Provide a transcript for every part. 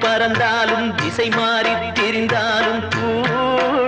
பறந்தாலும் திசை மாறி திரிந்தாலும் கூடு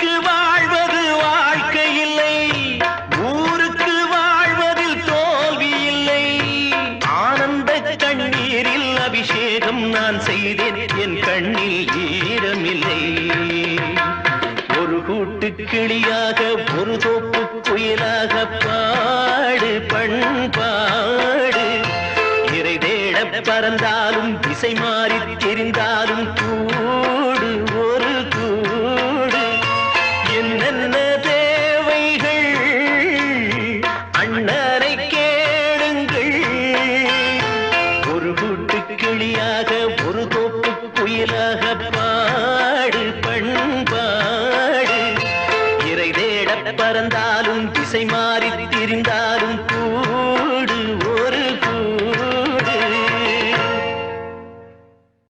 நான் செய்தேன். என் கண்ணில் ஈரமில்லை. ஒரு கூட்டு கிளியாக ஒரு தோப்பு புயலாக பாடு பண்பாடு. இறை தேட பறந்தாலும் திசை மாறி தெரிந்தாலும் கூடு. ஒரு கோயிலாக பாடு பண்பாடு. இறை தேட பறந்தாலும் திசை மாறி திரிந்தார்